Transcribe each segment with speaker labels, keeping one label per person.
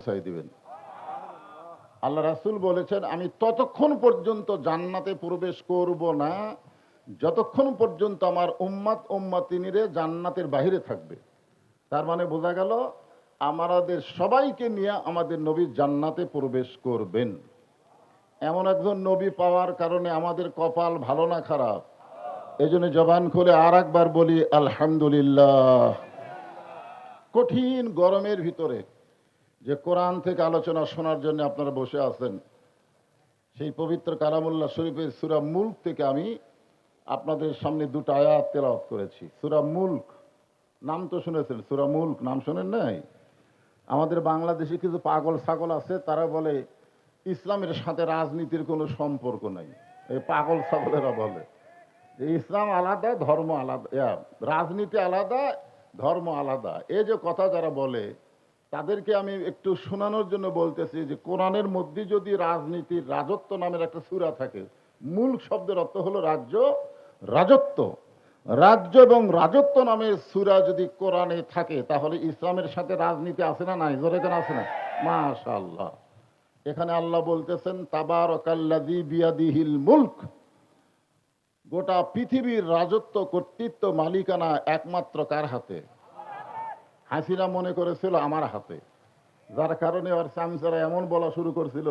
Speaker 1: পৌঁছায় দিবেন। আল্লাহ রাসূল বলেছেন, আমি ততক্ষণ পর্যন্ত জান্নাতে প্রবেশ করব না, যতক্ষণ পর্যন্ত আমার উম্মাত উম্মাতিনিরে জান্নাতের বাইরে থাকবে। তার মানে বোঝা গেল, আমাদের সবাইকে নিয়ে আমাদের নবী জান্নাতে প্রবেশ করবেন। এমন একজন নবী পাওয়ার কারণে আমাদের কপাল ভালো না খারাপ। এই জন্য জবান খুলে আর একবার বলি, আলহামদুলিল্লাহ। কঠিন গরমের ভিতরে যে কোরআন থেকে আলোচনা শোনার জন্য আপনারা বসে আছেন, সেই পবিত্র কালামুল্লাহ শরীফের সুরা মুল্ক থেকে আমি আপনাদের সামনে দুটো আয়াত তেলাওয়াত করেছি। সুরা মুল্ক, নাম তো শুনেছেন? সুরা মুল্ক, নাম শোনেন নাই? আমাদের বাংলাদেশে কিছু পাগল ছাগল আছে, তারা বলে, ইসলামের সাথে রাজনীতির কোনো সম্পর্ক নাই। এই পাগল ছাগলেরা বলে যে ইসলাম আলাদা, ধর্ম আলাদা রাজনীতি আলাদা, ধর্ম আলাদা। এই যে কথা যারা বলে তাদেরকে আমি একটু শোনানোর জন্য বলতেছি যে কোরআনের মধ্যে যদি রাজনীতির রাজত্ব নামের একটা সুরা থাকে, মূল শব্দের অর্থ হলো রাজ্য, রাজত্ব। রাজ্য এবং রাজত্ব নামের সুরা যদি কোরআনে থাকে, তাহলে ইসলামের সাথে রাজনীতি আছে না নাই? জোরে কেন আছে না? মাশাআল্লাহ। এখানে আল্লাহ বলতেছেন, তাবারাকাল্লাযী বিয়াদিহিল মুলক। গোটা পৃথিবীর রাজত্ব কর্তৃত্ব মালিকানা একমাত্র কার হাতে? হাসিনা মনে করেছিল আমার হাতে। যার কারণে ওর চামচারা এমন বলা শুরু করছিল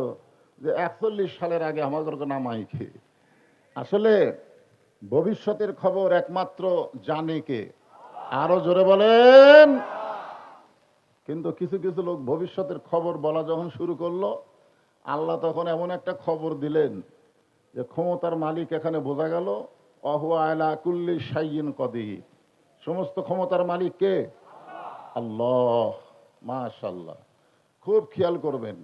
Speaker 1: যে, একচল্লিশ সালের আগে আমাদের নামাই খেয়ে আসলে ভবিষ্যতের খবর একমাত্র জানে কে। আরও জোরে বলেন। কিন্তু কিছু কিছু লোক ভবিষ্যতের খবর বলা যখন শুরু করল, আল্লাহ তখন এমন একটা খবর দিলেন যে, ক্ষমতার মালিক এখানে বোঝা গেল, অহুয়া আয়লা কুল্লি সাইয়িন কদি সমস্ত ক্ষমতার মালিক কে? আল্লাহ মাশাল্লাহ খুব খেয়াল করবেন।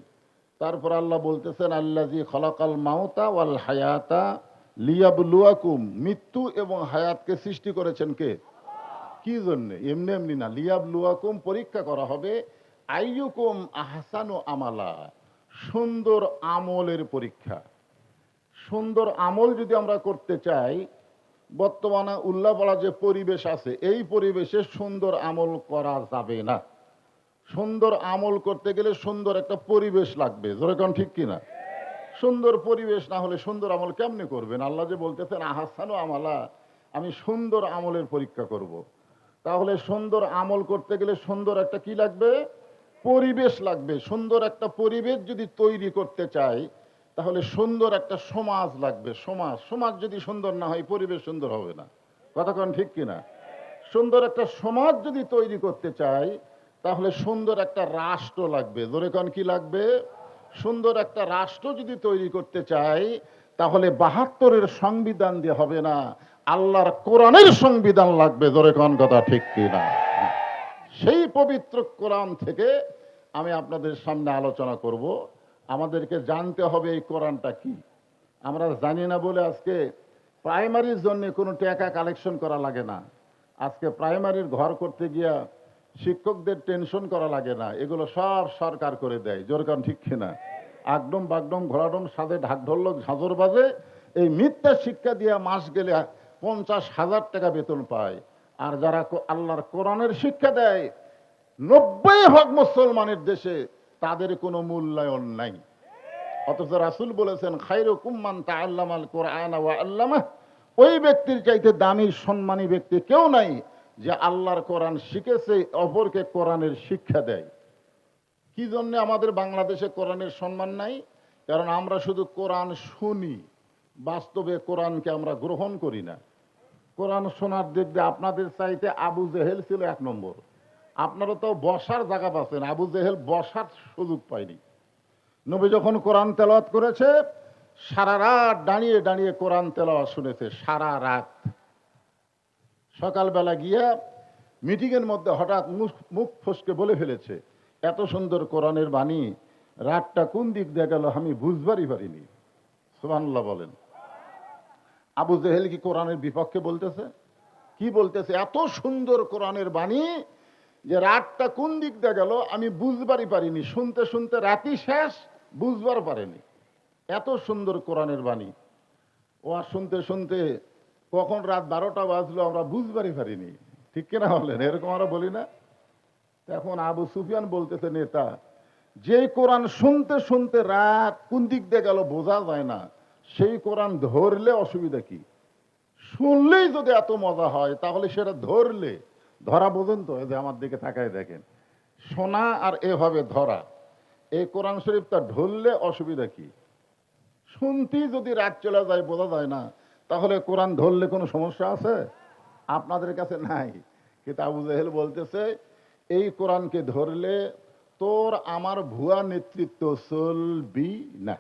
Speaker 1: তারপর আল্লাহ বলতেছেন আল্লাজি খলাকাল মাউতা ওয়াল হায়াতা লিয়াবলুয়াকুম। মৃত্যু এবং হায়াতকে সৃষ্টি করেছেন কে? কি জন্য? এমনি এমনি না। লিয়াবলুয়াকুম, পরীক্ষা করা হবে। আইয়ুকুম আহসানু আমালা। সুন্দর আমলের পরীক্ষা। সুন্দর আমল যদি আমরা করতে চাই বর্তমানে উল্লাপাড়া যে পরিবেশ আছে, এই পরিবেশে সুন্দর আমল করা যাবে না। সুন্দর আমল করতে গেলে সুন্দর একটা পরিবেশ লাগবে। যেরকম ঠিক কিনা? সুন্দর পরিবেশ না হলে সুন্দর আমল কেমনে করবেন? আল্লাহ যে বলতেছেন, আহাসানো আমালা, আমি সুন্দর আমলের পরীক্ষা করব। তাহলে সুন্দর আমল করতে গেলে সুন্দর একটা কি লাগবে? পরিবেশ লাগবে। সুন্দর একটা পরিবেশ যদি তৈরি করতে চাই তাহলে সুন্দর একটা সমাজ লাগবে, সমাজ। সমাজ যদি সুন্দর না হয়, পরিবেশ সুন্দর হবে না। কতক্ষণ ঠিক কিনা সুন্দর একটা সমাজ যদি তৈরি করতে চাই, তাহলে সুন্দর একটা রাষ্ট্র লাগবে। জোরে কন কি লাগবে? সুন্দর একটা রাষ্ট্র যদি তৈরি করতে চাই, তাহলে বাহাত্তরের সংবিধান দিয়ে হবে না, আল্লাহর কোরআনের সংবিধান লাগবে। জোরে কন কথা ঠিক কিনা সেই পবিত্র কোরআন থেকে আমি আপনাদের সামনে আলোচনা করব। আমাদেরকে জানতে হবে এই কোরআনটা কি। আমরা জানি না বলে আজকে প্রাইমারির জন্য কোনো টাকা কালেকশন করা লাগে না। আজকে প্রাইমারির ঘর করতে গিয়া শিক্ষকদের টেনশন করা লাগে না। এগুলো সব সরকার করে দেয়। জোরকান ঠিক কিনা? আগডম বাগডম, ঘোড়াডম সাথে ঢাক ঢোলক, ঝাঁঝর বাজে, এই মিথ্যা শিক্ষা দিয়ে মাস গেলে পঞ্চাশ হাজার টাকা বেতন পায়। আর যারা আল্লাহর কোরআনের শিক্ষা দেয়, নব্বই ভাগ মুসলমানের দেশে তাদের কোনো মূল্যায়ন নাই। অথচ রাসূল বলেছেন খাইরু কুম্মান তা আল্লাম আল কোরআন ওয়া আল্লামা ওই ব্যক্তির চাইতে দামি, সম্মানী ব্যক্তি কেউ নাই যে আল্লাহর কোরআন শিখেছে, অপরকে কোরআনের শিক্ষা দেয়। কি জন্য আমাদের বাংলাদেশে কোরআনের সম্মান নাই? কারণ আমরা শুধু কোরআন শুনি, বাস্তবে কোরআনকে আমরা গ্রহণ করি না। কোরআন শোনার দিয়ে আপনাদের চাইতে আবু জেহেল ছিল এক নম্বর। আপনারা তো বসার জায়গা পাচ্ছেন। আবু জেহেল বসার সুযোগ পায়নি। নবী যখন কোরআন তেলাওয়াত করেছে, সারা রাত দাঁড়িয়ে দাঁড়িয়ে কোরআন তেলাওয়াত শুনেছে, সারা রাত। সকালবেলা গিয়া মিটিংয়ের মধ্যে হঠাৎ মুখ মুখ ফসকে বলে ফেলেছে, এত সুন্দর কোরআনের বাণী, রাতটা কোন দিক দিয়ে গেল আমি বুঝবারই পারিনি। সুবহানাল্লাহ বলেন। আবু জেহেল কি কোরআনের বিপক্ষে বলতেছে? কি বলতেছে? এত সুন্দর কোরআনের বাণী যে রাতটা কোন দিক দিয়ে গেল, আমি বুঝবারই পারিনি। শুনতে শুনতে রাতই শেষ, বুঝবার পারেনি। এত সুন্দর কোরআনের বাণী। ও আর শুনতে শুনতে কখন রাত বারোটা বাজলো, আমরা বুঝবারই পারিনি। ঠিক কিনা বললেন এরকম আমরা বলি না? এখন আবু সুফিয়ান বলতেছে, নেতা, যেই কোরআন শুনতে শুনতে রাত কোন দিক দিয়ে গেল বোঝা যায় না। সেই কোরআন ধরলে অসুবিধা কি? শুনলেই যদি এত মজা হয়, তাহলে সেটা ধরলে ধরা বোঝেন তো যে আমার দিকে তাকায় দেখেন। শোনা আর এভাবে ধরা, এই কোরআন শরীফটা ধরলে অসুবিধা কি? শুনতেই যদি রাত চলে যায়, বোঝা যায় না। তাহলে কোরআন ধরলে কোনো সমস্যা আছে? আপনাদের কাছে নাই। কিন্তু আবু জাহেল বলতেছে, এই কোরআনকে ধরলে তোর আমার ভুয়া নেতৃত্ব চলবি না।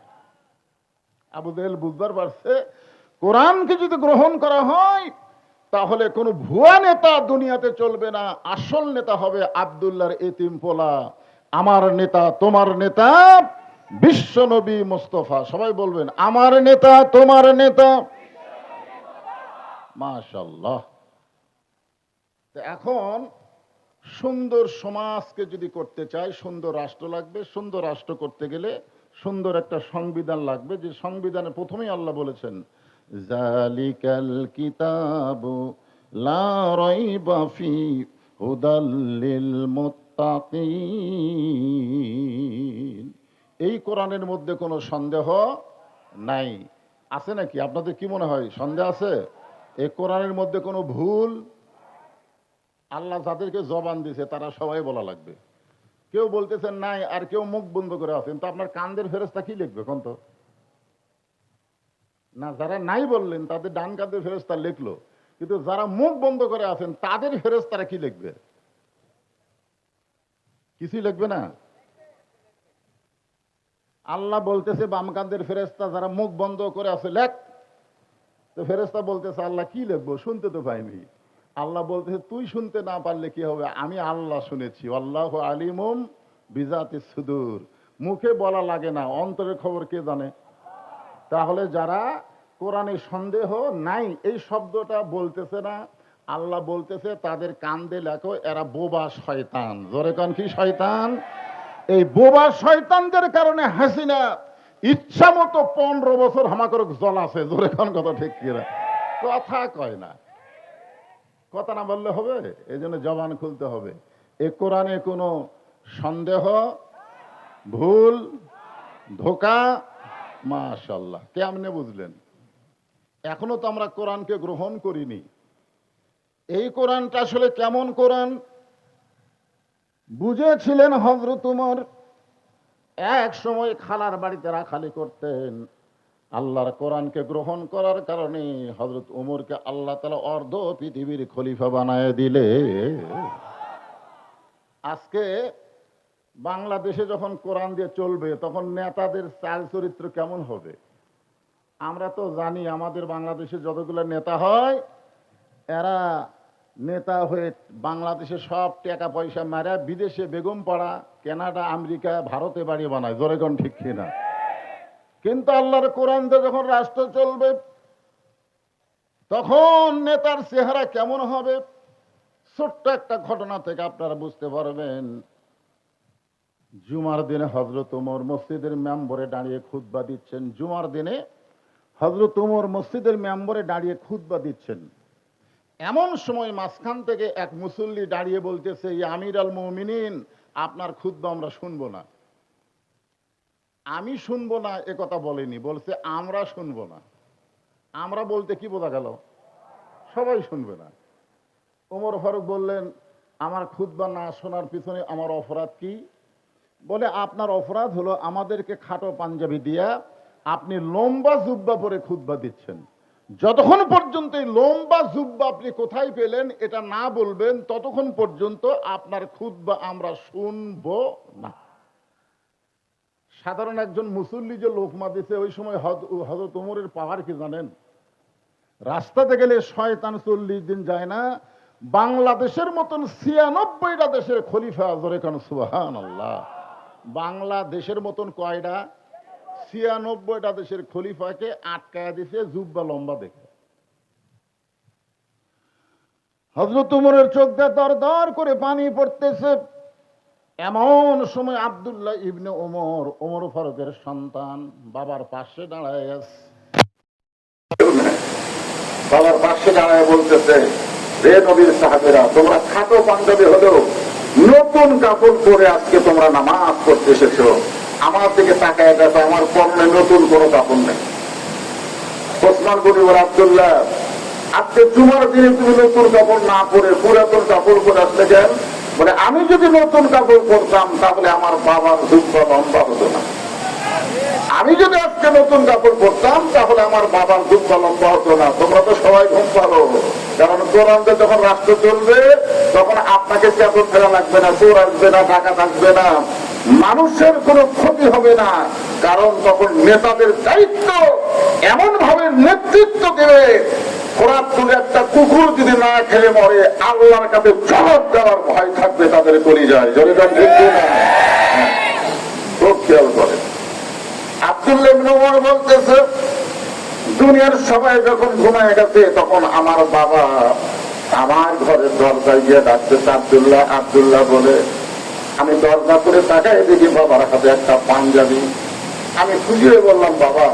Speaker 1: আবু জাহেল বুঝবার পারছে, কোরআনকে যদি গ্রহণ করা হয় তাহলে কোনো ভুয়া নেতা দুনিয়াতে চলবে না। আসল নেতা হবে আবদুল্লাহর এতিম পোলা। আমার নেতা, তোমার নেতা বিশ্ব নবী মোস্তফা। সবাই বলবেন, আমার নেতা, তোমার নেতা। মাশাল্লাহ এখন সুন্দর সমাজকে যদি করতে চাই সুন্দর রাষ্ট্র লাগবে। সুন্দর রাষ্ট্র করতে গেলে সুন্দর একটা সংবিধান লাগবে। যে সংবিধানে প্রথমেই আল্লাহ বলেছেন জালিকাল কিতাবু লা রাইবা মুত্তাকিন এই কোরআনের মধ্যে কোনো সন্দেহ নাই। আছে নাকি? আপনাদের কি মনে হয়? সন্দেহ আছে? এই কোরআনের মধ্যে কোনো ভুল? আল্লাহ যাদেরকে জবান দিছে, তারা সবাই বলা লাগবে। কেউ বলতেছেন নাই, আর কেউ মুখ বন্ধ করে আছেন। তো আপনার কান্দের ফেরস্তা কি লিখবে? কোন তো? না, যারা নাই বললেন, তাদের ডান কাঁধে ফেরস্তা লিখলো। কিন্তু যারা মুখ বন্ধ করে আছেন, তাদের ফেরস্তারা কি লিখবে? কিছুই লিখবে না? আল্লাহ বলতেছে, বাম কান্দের ফেরেস্তা যারা মুখ বন্ধ করে আছে, লেখ। তো ফেরেস্তা বলতেছে, আল্লাহ কি লিখব? শুনতে তো পাইনি। আল্লাহ বলতেছে, তুই শুনতে না পারলে কি হবে? আমি আল্লাহ শুনেছি। আল্লাহ আলিমুম বিজাতি সুদূর। মুখে বলা লাগে না, অন্তরের খবর কে জানে? তাহলে যারা কোরআনে সন্দেহ নাই, এই শব্দটা বলতেছে না, আল্লাহ বলতেছে, তাদের কান্দে লেখো, এরা বোবা শয়তান। জোরে কান কি শয়তান? এই বোবা শয়তানদের কারণে হাসিনা ইচ্ছা মতো পনেরো বছর হামাকরক জল আছে জোরে কান কথা ঠিক কিনা কথা কয় না। কথা না বললে হবে, এই জন্য জবান খুলতে হবে। এ কোরআনে কোনো সন্দেহ, ভুল, ধোকা মাশাল্লাহ কেমনে বুঝলেন? এখনও তো আমরা কোরআনকে গ্রহণ করিনি। এই কোরআনটা আসলে কেমন কোরআন? বুঝেছিলেন হজরত উমর? এক সময় খালার বাড়িতে রাখালি করতেন। আল্লাহর কোরআনকে গ্রহণ করার কারণে হজরত উমরকে আল্লাহ তালা অর্ধ পৃথিবীর খলিফা বানায় দিলে। আজকে বাংলাদেশে যখন কোরআন দিয়ে চলবে, তখন নেতাদের চাল চরিত্র কেমন হবে? আমরা তো জানি আমাদের বাংলাদেশে যতগুলো নেতা হয়, এরা নেতা হয়ে বাংলাদেশে সব টাকা পয়সা মারা, বিদেশে বেগম পাড়া, কেনাডা, আমেরিকা, ভারতে বাড়ি বানায়। জোরেগন ঠিক কিনা? কিন্তু আল্লাহর কোরআন যখন রাষ্ট্র চলবে, তখন নেতার চেহারা কেমন হবে? ছোট্ট একটা ঘটনা থেকে আপনারা বুঝতে পারবেন জুমার দিনে হজরত উমর মসজিদের মেম্বরে দাঁড়িয়ে খুতবা দিচ্ছেন। জুমার দিনে হজরত উমর মসজিদের মেম্বরে দাঁড়িয়ে খুতবা দিচ্ছেন। এমন সময় মাঝখান থেকে এক মুসল্লি দাঁড়িয়ে বলতেছে "ইয়া আমির আল মমিনিন, আপনার খুতবা আমরা শুনব না। আমি শুনব না, এ কথা বলেনি। বলছে, আমরা শুনব না। আমরা বলতে কি বোঝা গেল? সবাই শুনবে না। ওমর ফারুক বললেন, আমার খুতবা না শোনার পিছনে আমার অপরাধ কি? বলে, আপনার অপরাধ হলো আমাদেরকে খাটো পাঞ্জাবি দিয়া আপনি লম্বা জুব্বা পরে খুতবা দিচ্ছেন। যতক্ষণ পর্যন্ত এই লম্বা জুব্বা আপনি কোথায় পেলেন, এটা না বলবেন, ততক্ষণ পর্যন্ত আপনার খুতবা আমরা শুনব না। সাধারণ একজন মুসল্লি যে লোকমা দিছে ওই সময় হজরত উমরের পাওয়ার কি জানেন? রাস্তাতে গেলে শয়তান চল্লিশ দিন যায় না। বাংলাদেশের মতন ছিয়ানব্বইটা দেশের খলিফা জোরে কান সুহান আল্লাহ বাংলাদেশের মতন কয়টা ছিয়ানব্বইটা দেশের খলিফাকে আটকায় দিছে, জুব্বা লম্বা দেখে। হজরত উমরের চোখ দিয়ে দর দর করে পানি পড়তেছে। এমন সময় আব্দুল্লাহ ইবনে ওমর ওমর ফারুকের সন্তান বাবার পাশে দাঁড়ায় আছে বাবার পাশে দাঁড়ায় বলতেছে, রে নবীর সাহাবেরা, তোমরা খাটো পাঞ্জাবি হলেও নতুন কাপড় পরে আজকে তোমরা নামাজ পড়তে এসেছ। আমার দিকে তাকায় দেখো, আমার পণ্যে নতুন কোনো কাপড় নেই। ওসমান গরিবর আবদুল্লাহ, আজকে জুমার দিনে তুমি নতুন কাপড় না পরে পুরাতন কাপড় পরে আসলে কেন? বলে, আমি যদি নতুন কাপড় পরতাম, তাহলে আমার বাবার দুঃখ লম্বা হতো না। আমি যদি আজকে নতুন কাপড় পরতাম, তাহলে আমার বাবার দুঃখ লম্বা হতো না। তোমরা তো সবাই ঘুম পারো কারণ কোরআনকে যখন রাষ্ট্র চলবে, তখন আপনাকে চাকর ফেরা লাগবে না, চোর আসবে না টাকা থাকবে না। মানুষের কোনো ক্ষতি হবে না। কারণ তখন নেতাদের দায়িত্ব এমন ভাবে নেতৃত্ব দেবে খোরাক একটা কুকুর যদি না খেলে মরে, আল্লাহর কাছে জবাব দেওয়ার ভয় থাকবে তাদের করি যায় ঠিক না খেয়াল করে। বলতেছে দুনিয়ার সবাই যখন ঘুমায় গেছে, তখন আমার বাবা আমার ঘরের দরজায় গিয়ে ডাকতেছে আব্দুল্লাহ আব্দুল্লাহ বলে। আমি দরজা করে তাকাই দেখি বাবার হাতে একটা পাঞ্জাবি। আমি হয়ে বললাম, বাবা,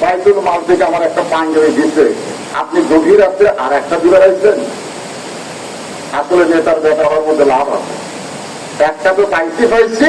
Speaker 1: বাইতুল মাল থেকে আমার একটা পাঞ্জাবি দিচ্ছে আপনি গভীর রাত্রে আর একটা দিবে রাখছেন আসলে নেতার বেটা হওয়ার মধ্যে লাভ আছে। একটা তো পাইছি পাইছি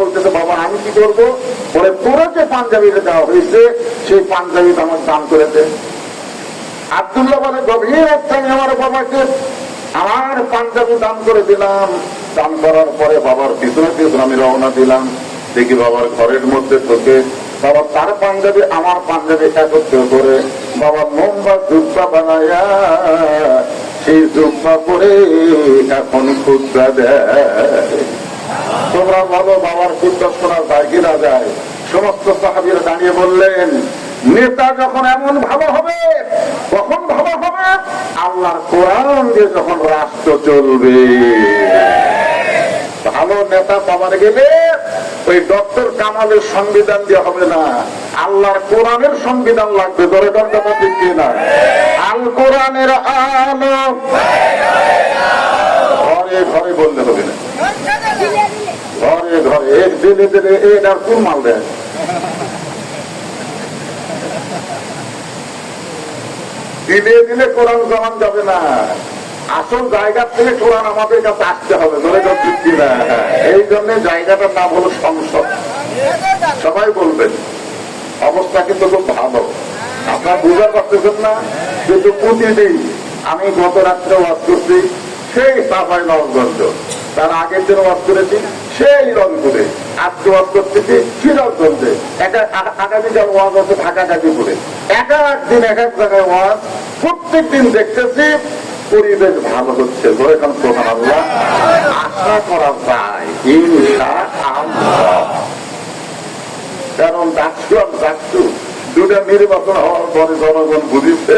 Speaker 1: বলতেছে, বাবা, আমি কি করব? পাঞ্জাবিটা দেওয়া হয়েছে, সেই পাঞ্জাবি আমার দান করে আব্দুল্লাহ বলে, গভীর আমার বাবাকে, আমার পাঞ্জাবি দান করে দিলাম। দান করার পরে বাবার পিছনে পিছনে আমি রওনা দিলাম। দেখি বাবার ঘরের মধ্যে ঢোকে, বাবা তার পাঞ্জাবি, আমার পাঞ্জাবি একত্র করে, বাবা লম্বা জুব্বা বানায়া, সেই জুব্বা পরে এখন খুদ্া দেয়। তোমরা বলো বাবার কীর্তন শোনা যায় কিনা যায়। সমস্ত সাহাবিরা দাঁড়িয়ে বললেন, নেতা যখন এমন ভালো হবে কখন ভালো হবে আল্লাহর কোরআন দিয়ে যখন রাষ্ট্র চলবে। ভালো নেতা পাওয়ার গেলে ওই ডক্টর কামালের সংবিধান দিয়ে হবে না। আল্লাহর কোরআনের সংবিধান লাগবে দরকার কথা ঠিক না আল কোরআনের আলো। ঘরে ঘরে বললে হবে না। ঘরে ঘরে, এক দিলে দিলে এটার কোন মাল দেয় দিলে দিলে কোরআন জমান যাবে না। আসল জায়গা থেকে কোরআন আমাদের কাছে আসতে হবে ধরে ঠিক না এই জন্য জায়গাটার নাম হলো সংসদ। সবাই বলবেন, অবস্থা কিন্তু খুব ভালো। আপনারা বুঝতে পারতেছেন না কিন্তু প্রতিদিন আমি গত রাত্রে ওয়াজ করছি, সেই সাফাই নবগঞ্জ তার আগের দিন ওয়াজ করেছি সেই রংপুরে ওয়াজ করতেছি সিরাজগঞ্জে একা- আ- ওয়াজ আছে ঢাকা গাজীপুরে। এক এক দিন এক এক জায়গায় ওয়াজ প্রত্যেক দিন দেখতেছি পরিবেশ ভালো হচ্ছে প্রধান আল্লাহ আশা করা যায়, ইনশা আল্লাহ। কারণ ডাকছু আর ডাকছু দুটা নির্বাচন হওয়ার পরে জনগণ বুঝিছে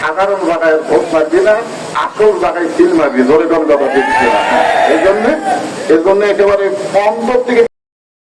Speaker 1: সাধারণ জায়গায় ভোট মারবি না আসল জায়গায় সিল মারবি জোরে কোন কথা দিচ্ছে না এই জন্য এই জন্য একেবারে অন্তর থেকে